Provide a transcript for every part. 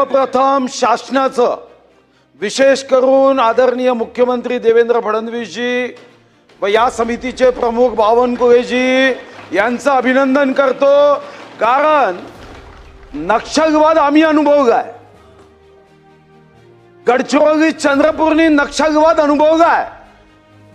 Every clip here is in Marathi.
सर्वप्रथम शासनाचं विशेष करून आदरणीय मुख्यमंत्री देवेंद्र फडणवीसजी व या समितीचे प्रमुख बावनकुळेजी यांचं अभिनंदन करतो. कारण नक्षलवाद आम्ही अनुभवलाय गडचिरोली चंद्रपूरनी नक्षलवाद अनुभवलाय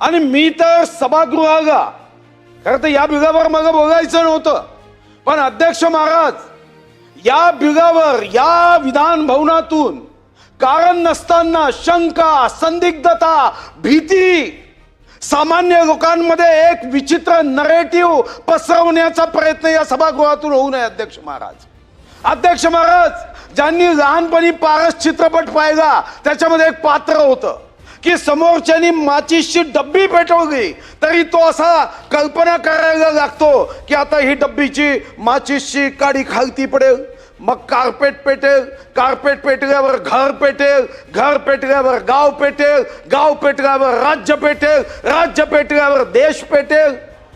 आणि मी तर सभागृहागा. खरं तर या बिगावर मला बोलायचं नव्हतं. पण अध्यक्ष महाराज या बिगावर या विधान भवनातून कारण नसताना शंका संदिग्धता भीती सामान्य लोकांमध्ये एक विचित्र नरेटिव्ह पसरवण्याचा प्रयत्न या सभागृहातून होऊ नये अध्यक्ष महाराज. अध्यक्ष महाराज ज्यांनी लहानपणी पारस चित्रपट पाहिला त्याच्यामध्ये एक पात्र होतं की समोरच्यानी माचीसची डब्बी पेटवली तरी तो असा कल्पना करायला लागतो की आता ही डब्बीची माचीसची काडी खालती पडेल. मग कार्पेट पेटेल कार्पेट पेटल्यावर घर पेटेल घर पेटल्यावर गाव पेटेल गाव पेटल्यावर राज्य पेटेल राज्य पेटल्यावर देश पेटेल.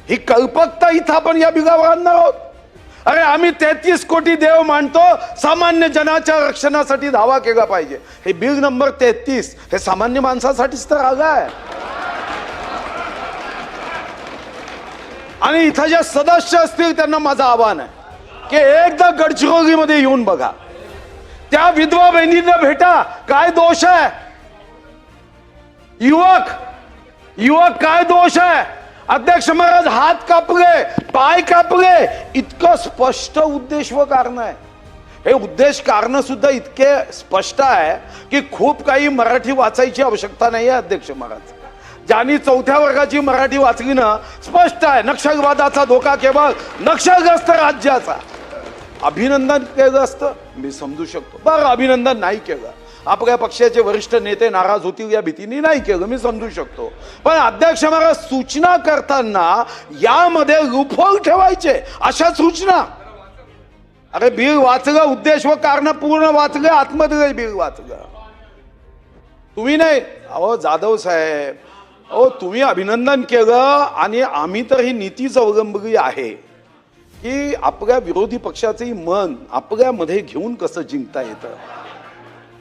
ही कल्पकता इथं आपण या बिगावर आणणार आहोत. अरे आम्ही तेहतीस कोटी देव मानतो सामान्य जनाच्या रक्षणासाठी धावा केला पाहिजे. हे बिल नंबर तेहतीस हे सामान्य माणसासाठीच तर आलं आहे. आणि इथं जे सदस्य असतील त्यांना माझं आव्हान आहे. की एकदा गडचिरोलीमध्ये येऊन बघा. त्या विधवा बहिणींना भेटा. काय दोष आहे? युवक युवक काय दोष आहे? अध्यक्ष महाराज हात कापले पाय कापले. इतकं स्पष्ट उद्देश व कारण आहे. हे उद्देश कारण सुद्धा इतके स्पष्ट आहे की खूप काही मराठी वाचायची आवश्यकता नाही आहे अध्यक्ष महाराज. ज्यांनी चौथ्या वर्गाची मराठी वाचली ना स्पष्ट आहे. नक्षलवादाचा धोका केवळ नक्षलग्रस्त राज्याचा. अभिनंदन केलं असतं मी समजू शकतो. बरं अभिनंदन नाही केलं. आपल्या पक्षाचे वरिष्ठ नेते नाराज होतील या भीतीने नाही केलं मी समजू शकतो. पण अध्यक्ष महाराज सूचना करताना यामध्ये लुफोल ठेवायचे अशा सूचना. अरे बिल वाचलं उद्देश व कारण पूर्ण वाचलं आतमध्ये बिल वाचलं. तुम्ही नाही? अहो जाधव साहेब. अहो तुम्ही अभिनंदन केलं आणि आम्ही तर ही नीतीच अवलंबली आहे. की आपल्या विरोधी पक्षाचंही मन आपल्यामध्ये घेऊन कसं जिंकता येतं?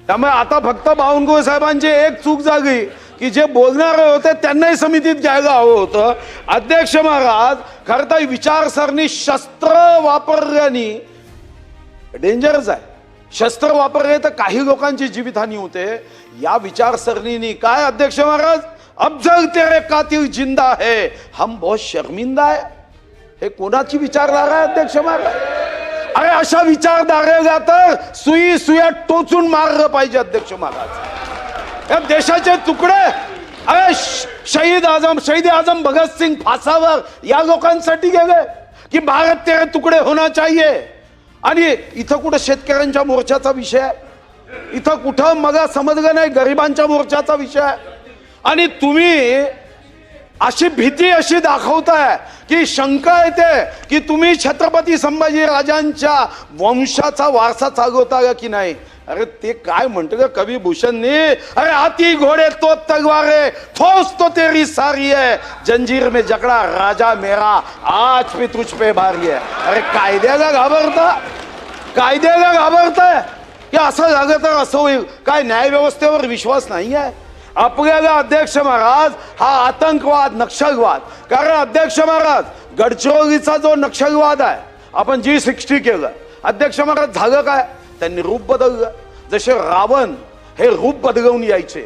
त्यामुळे आता फक्त बावनकुळे साहेबांची एक चूक झाली की जे बोलणारे होते त्यांनाही समितीत घ्यायला हवं होतं. अध्यक्ष महाराज खरं तर विचारसरणी शस्त्र वापरल्याने डेंजरच आहे. शस्त्र वापरले तर काही लोकांची जीवितहानी होते. या विचारसरणीने काय अध्यक्ष महाराज? अफजल तेरे कातिल जिंदा है हम बहुत शर्मिंदा है हे कोणाची विचारधारा अध्यक्ष महाराज? अरे अशा विचारधारेला तर सुई सुया टोचून मारलं पाहिजे अध्यक्ष महाराज. या देशाचे तुकडे. अरे श- शहीद आजम शहीद आजम भगतसिंग फासावर या लोकांसाठी गेले की भारत तेरे तुकडे होना चाहिए. आणि इथं कुठं शेतकऱ्यांच्या मोर्चाचा विषय इथं कुठं मग समजलं नाही गरिबांच्या मोर्चाचा विषय आणि तुम्ही अशी भीती अशी दाखवताय की शंका येते की तुम्ही छत्रपती संभाजी राजांच्या वंशाचा वारसा चालवता का की नाही? अरे ते काय म्हणतो का कवी भूषणनी अरे हाती घोडे तो तलवारे ठोस तो तेरी सारी आहे. जंजीर में जकड़ा राजा मेरा आज पे तुझ पे भारी आहे अरे कायद्याला घाबरता? कायद्याला घाबरताय? की असं झालं तर असं होईल. काय न्यायव्यवस्थेवर विश्वास नाही आहे? आपल्याला अध्यक्ष महाराज हा आतंकवाद नक्षलवाद. कारण अध्यक्ष महाराज गडचिरोलीचा जो नक्षलवाद आहे आपण जी सिक्स्टी केलं अध्यक्ष महाराज झालं काय? त्यांनी रूप बदललं. जसे रावण हे रूप बदलवून यायचे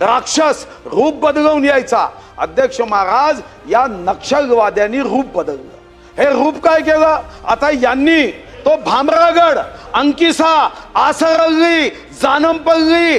राक्षस रूप बदलवून यायचा अध्यक्ष महाराज या नक्षलवाद्यांनी रूप बदललं. हे रूप काय केलं? आता यांनी तो भामरागड अंकिसा आसरल्ली जानमपल्ली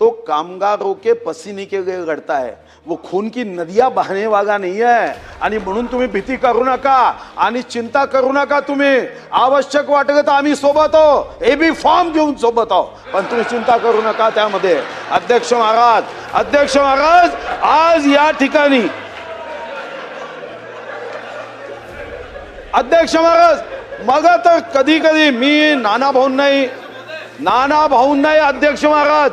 तो कामगारों के पसीने के घडता आहे वो खून की नदिया बहाने वागा नाही आहे आणि म्हणून तुम्ही भीती करू नका आणि चिंता करू नका तुम्ही। आवश्यक वाटलं तर आम्ही सोबत आहो। ए बी फॉर्म घेऊन सोबत आहो। पण तुम्ही चिंता करू नका त्यामध्ये। अध्यक्ष महाराज अध्यक्ष महाराज आज या ठिकाणी अध्यक्ष महाराज मग तर कधी कधी मी नाना भाऊंनाही नाना भाऊंनाही अध्यक्ष महाराज.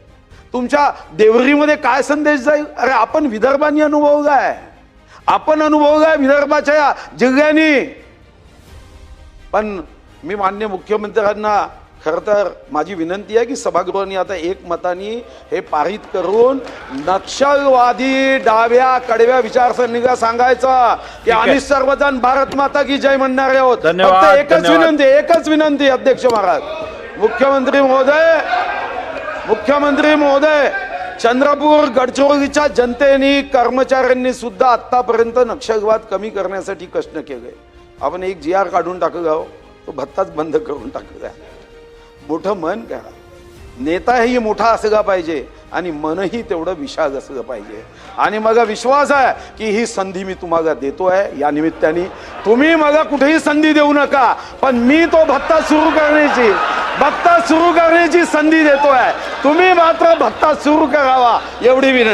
तुमच्या देवरीमध्ये काय संदेश जाईल? अरे आपण विदर्भानी अनुभवलाय आपण अनुभवलाय विदर्भाच्या या जिल्ह्यांनी पण मी मान्य मुख्यमंत्र्यांना खर तर माझी विनंती आहे की सभागृहाने आता एक मताने हे पारित करून नक्षलवादी डाव्या कडव्या विचारसरणीला सांगायचं की आम्ही सर्वजण भारत माता की जय म्हणणारे आहोत. फक्त एकच. विनंती एकच विनंती अध्यक्ष महाराज. मुख्यमंत्री महोदय मुख्यमंत्री महोदय चंद्रपूर गडचिरोलीच्या जनतेने कर्मचाऱ्यांनी सुद्धा आतापर्यंत नक्षलवाद कमी करण्यासाठी कष्ट केले. आपण एक जी आर काढून टाकलं तो भत्ताच बंद करून टाकला मोठं मन करा. नेताही मोठा असला पाहिजे आणि मनही तेवढं विशाल असलं पाहिजे. आणि मला विश्वास आहे की ही संधी मी तुम्हाला देतोय या निमित्ताने तुम्ही मला कुठेही संधी देऊ नका पण मी तो भत्ता सुरू करण्याची भत्ता सुरू करण्याची संधी देतोय. तुम्ही मात्र भत्ता सुरू करावा एवढी विनंती.